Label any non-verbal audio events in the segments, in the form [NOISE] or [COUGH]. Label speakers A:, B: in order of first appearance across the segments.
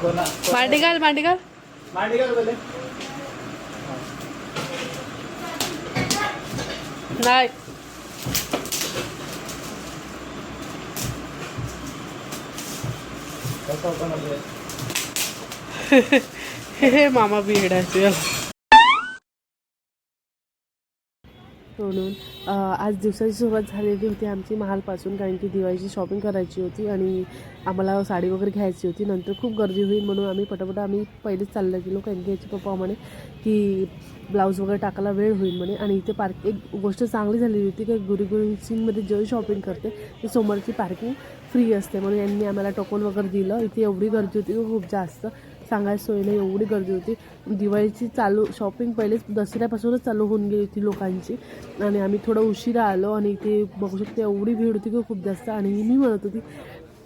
A: कोणा
B: मांडी घाल मांडी घाल.
A: मांडी घाल बोले
B: नाही.
A: कसं आपण [LAUGHS]
B: हे मामा बिघडायचे. म्हणून आज दिवसाची सुरुवात झालेली होती. आमची महालपासून कारण की दिवाळीची शॉपिंग करायची होती आणि आम्हाला साडी वगैरे घ्यायची होती. नंतर खूप गर्दी होईल म्हणून आम्ही पटापट आम्ही पहिलेच चाललं गेलो. कारण की याचे पप्पा म्हणे की ब्लाऊज वगैरे टाकायला वेळ होईल म्हणे. आणि इथे पार्क एक गोष्ट चांगली झालेली होती की गुरु गोविंद सिंगमध्ये जेव्हा शॉपिंग करते ते समोरची पार्किंग फ्री असते म्हणून यांनी आम्हाला टोकन वगैरे दिलं. इथे एवढी गर्दी होती खूप जास्त. सांगायला सोय नाही एवढी गर्दी होती. दिवाळीची चालू शॉपिंग पहिलेच दसऱ्यापासूनच चालू होऊन गेली होती लोकांची. आणि आम्ही थोडं उशिरा आलो आणि इथे बघू शकतो एवढी भीड होती की खूप जास्त. आणि मी म्हणत होती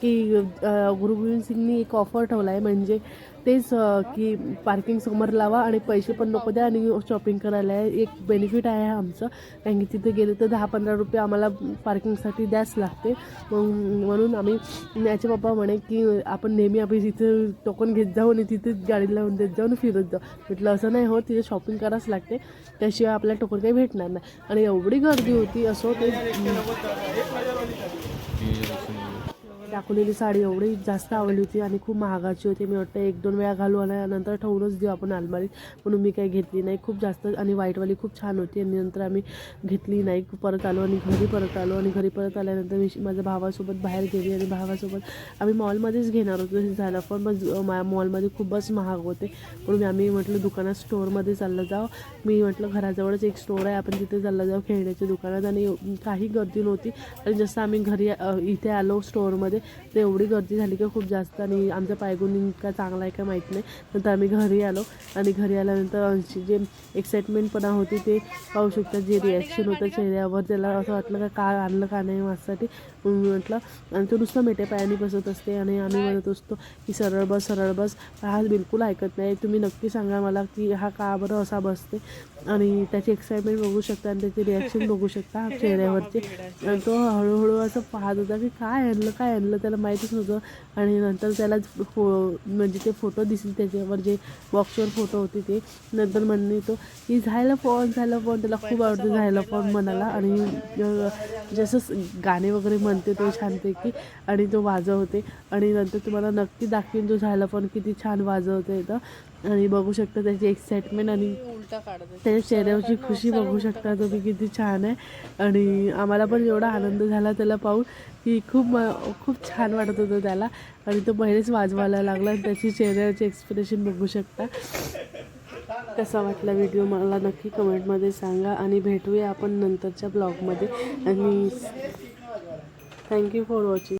B: की गुरु गोविंद सिंगनी एक ऑफर ठेवला आहे म्हणजे तेच की पार्किंग समोर लावा आणि पैसे पण नको द्या आणि शॉपिंग करायला. आहे एक बेनिफिट आहे आमचं. कारण की तिथे गेले तर दहा पंधरा रुपये आम्हाला पार्किंगसाठी द्याच लागते. मग म्हणून आम्ही याचे पप्पा म्हणे की आपण नेहमी आपण तिथे टोकन घेत जाऊ आणि तिथे गाडी लावून देत जाऊ आणि फिरत जाऊ. म्हटलं असं नाही हो तिथे शॉपिंग करावंच लागते. त्याशिवाय आपल्याला टोकन काही भेटणार नाही. आणि एवढी गर्दी होती असं ते दाखवलेली साडी एवढी जास्त आवडली होती आणि खूप महागाची होती. मी वाटतं एक दोन वेळा घालू आणि नंतर ठेवूनच देऊ आपण अलमारीत. म्हणून मी काही घेतली नाही. खूप जास्त आणि व्हाईटवाली खूप छान होती आणि नंतर आम्ही घेतली नाही. परत आलो आणि घरी परत आलो आणि घरी परत आल्यानंतर मी माझ्या भावासोबत बाहेर गेली आणि भावासोबत आम्ही मॉलमध्येच घेणार होतो झालं. पण मग मॉलमध्ये खूपच महाग होते. म्हणून आम्ही म्हटलं दुकानात स्टोअरमध्ये चाललं जाऊ मी म्हटलं घराजवळच एक स्टोअर आहे. आपण तिथे चाललं जाऊ खेळण्याच्या दुकानात. आणि काही गर्दी नव्हती. आणि जसं आम्ही घरी इथे आलो स्टोअरमध्ये तर एवढी गर्दी झाली की खूप जास्त आणि आमचा पायगुण का चांगला आहे का माहीत नाही. नंतर आम्ही घरी आलो आणि घरी आल्यानंतर आमची जे एक्साइटमेंटपणा होती ते पाहू शकतात जे रिॲक्शन होतं चेहऱ्यावर. त्याला असं वाटलं का काय आणलं का नाही माझ्यासाठी? म्हणून मी म्हटलं आणि तो नुसतं मेटे पायाने बसत असते आणि आम्ही म्हणत असतो की सरळ बस सरळ बस. हा बिलकुल ऐकत नाही. तुम्ही नक्की सांगा मला की हा का बरं असा बसते? आणि त्याची एक्साइटमेंट बघू शकता आणि त्याची रिॲक्शन बघू शकता चेहऱ्यावरचे आणि तो हळूहळू असं पाहत होता की काय आणलं काय आणलं? त्याला माहीतच नव्हतं. आणि नंतर त्याला फो म्हणजे ते फोटो दिसले त्याच्यावर जे बॉक्सवर फोटो होते ते. नंतर म्हणणे तो की झायला फोन झायला फोन त्याला खूप आवडतं झायला फोन म्हणाला आणि जसं गाणे वगैरे म्हणते तो छानपैकी. आणि तो वाजवते. आणि नंतर तुम्हाला नक्की दाखवेन तो झायला फोन किती छान वाजवते तर आणि बघू शकता त्याची एक्साइटमेंट आणि
A: त्याच्या चेहऱ्यावरची खुशी बघू शकता तुम्ही किती छान आहे. आणि आम्हाला पण एवढा आनंद झाला त्याला पाहून की खूप खूप छान वाटत होतं त्याला. आणि तो पहिलेच वाजवायला लागला आणि त्याची चेहऱ्यावरची एक्सप्रेशन बघू शकता. कसा वाटला व्हिडिओ मला नक्की कमेंटमध्ये सांगा आणि भेटूया आपण नंतरच्या ब्लॉगमध्ये आणि थँक्यू फॉर वॉचिंग